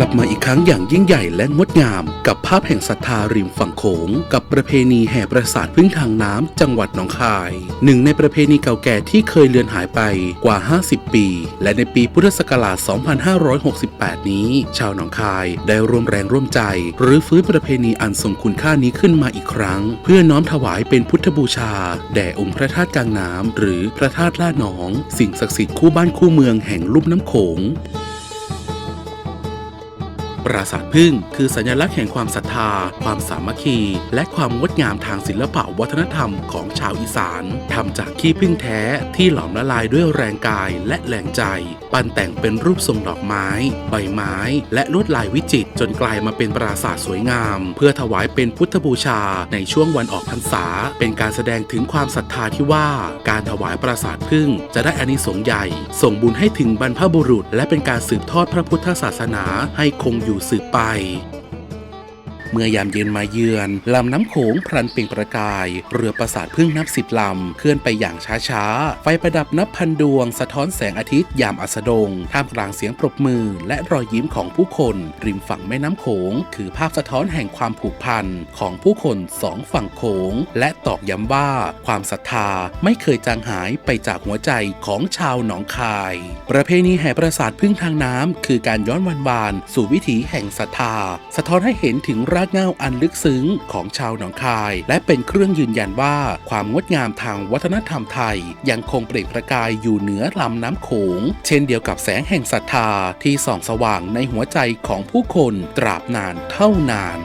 ลับมาอีกครั้งอย่างยิ่งใหญ่และงดงาม กับภาพแห่งศรัทธาริมฝั่งโขง กับประเพณีแห่ประสาทพึ่งทางน้ำจังหวัดหนองคาย หนึ่งในประเพณีเก่าแก่ที่เคยเลือนหายไปกว่า 50 ปี และในปีพุทธศักราช 2568 นี้ ชาวหนองคายได้ร่วมแรงร่วมใจ หรือฟื้นประเพณีอันทรงคุณค่านี้ขึ้นมาอีกครั้ง เพื่อน้อมถวายเป็นพุทธบูชา แด่องค์พระธาตุกลางน้ำหรือพระธาตุล่าหนอง สิ่งศักดิ์สิทธิ์คู่บ้านคู่เมืองแห่งลุ่มน้ำโขง ปราสาทพึ่งคือสัญลักษณ์แห่งความศรัทธา ความสามัคคี และความงดงามทางศิลปะวัฒนธรรมของชาวอีสานทำจากขี้พึ่งแท้ที่หลอมละลายด้วยแรงกายและแรงใจ ปั้นแต่งเป็นรูปทรงดอกไม้ ใบไม้ และลวดลายวิจิตรจนกลายมาเป็นปราสาทสวยงาม เพื่อถวายเป็นพุทธบูชาในช่วงวันออกพรรษา เป็นการแสดงถึงความศรัทธาที่ว่า การถวายปราสาทพึ่ง จะได้อานิสงส์ใหญ่ ส่งบุญให้ถึงบรรพบุรุษ และเป็นการสืบทอดพระพุทธศาสนาให้คงอยู่สืบไป เมื่อยามเย็นมาเยือนลำน้ำโขงพลันเปล่งประกาย เรือประสาทพึ่งนับสิบลำ เคลื่อนไปอย่างช้าๆ ไฟประดับนับพันดวง สะท้อนแสงอาทิตย์ยามอัสดง ท่ามกลางเสียงปรบมือ และรอยยิ้มของผู้คน ริมฝั่งแม่น้ำโขง คือภาพสะท้อนแห่งความผูกพันของผู้คนสองฝั่งโขง และตอกย้ำว่า ความศรัทธาไม่เคยจางหายไปจากหัวใจของชาวหนองคาย ประเพณีแห่ประสาทพึ่งทางน้ำคือการย้อนวันวานสู่วิถีแห่งศรัทธา สะท้อนให้เห็นถึงรากเง้าอันลึกซึ้งของชาวหนองคาย และเป็นเครื่องยืนยันว่าความงดงามทางวัฒนธรรมไทย ยังคงเปล่งประกายอยู่เหนือลำน้ำโขง เช่นเดียวกับแสงแห่งศรัทธาที่ส่องสว่างในหัวใจของผู้คนตราบนานเท่านาน